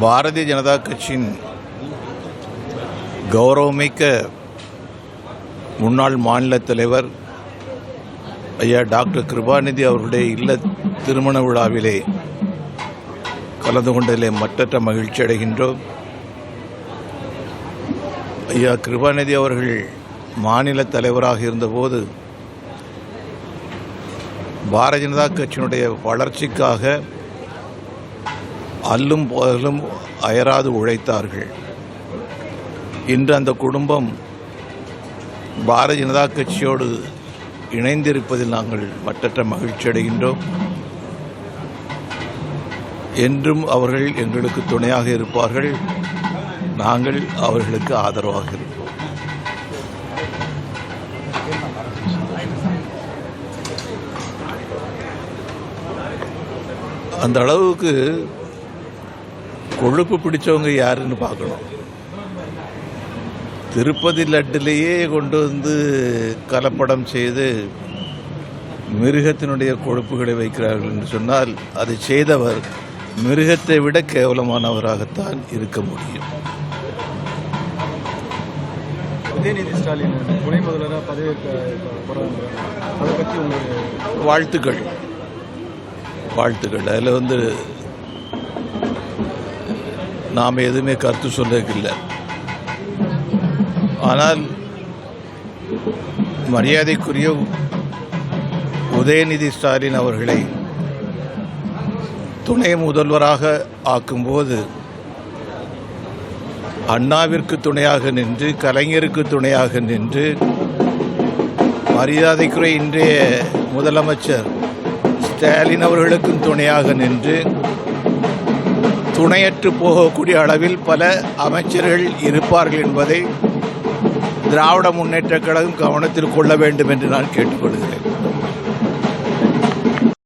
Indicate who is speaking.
Speaker 1: பாரதிய ஜனதா கட்சியின் கௌரவமிக்க முன்னாள் மாநில தலைவர் ஐயா டாக்டர் கிருபாநிதி அவர்களுடைய இல்ல திருமண விழாவிலே கலந்து கொண்டதிலே மற்றற்ற மகிழ்ச்சி அடைகின்றோம். ஐயா கிருபாநிதி அவர்கள் மாநில தலைவராக இருந்தபோது பாரதிய ஜனதா கட்சியினுடைய வளர்ச்சிக்காக அல்லும் பகலும் அயராது உழைத்தார்கள். இன்று அந்த குடும்பம் பாரதிய ஜனதா கட்சியோடு இணைந்திருப்பதில் நாங்கள் மற்றற்ற மகிழ்ச்சி அடைகின்றோம். என்றும் அவர்கள் எங்களுக்கு துணையாக இருப்பார்கள். நாங்கள் அவர்களுக்கு ஆதரவாக இருப்போம். அந்த அளவுக்கு கொழுப்பு பிடிச்சவங்க யாருன்னு பார்க்கணும். திருப்பதி லட்டுலேயே கொண்டு வந்து கலப்படம் செய்து மிருகத்தினுடைய கொழுப்புகளை வைக்கிறார்கள் என்று சொன்னால் அதை செய்தவர் மிருகத்தை விட கேவலமானவராகத்தான் இருக்க முடியும்.
Speaker 2: உதயநிதி ஸ்டாலின் துணை முதல்வராக பதவியேற்க அதை பற்றி
Speaker 1: வாழ்த்துக்கள். வாழ்த்துக்கள். அதில் வந்து நாம் எதுவுமே கருத்து சொல்றதுக்கில்லை. ஆனால் மரியாதைக்குரிய உதயநிதி ஸ்டாலின் அவர்களை துணை முதல்வராக ஆக்கும்போது அண்ணாவிற்கு துணையாக நின்று கலைஞருக்கு துணையாக நின்று மரியாதைக்குரிய இன்றைய முதலமைச்சர் ஸ்டாலின் அவர்களுக்கும் துணையாக நின்று துணையற்று போகக்கூடிய அளவில் பல அமைச்சர்கள் இருப்பார்கள் என்பதை திராவிட முன்னேற்றக் கழகம் கவனத்தில் கொள்ள வேண்டும் என்று நான் கேட்டுக்கொள்கிறேன்.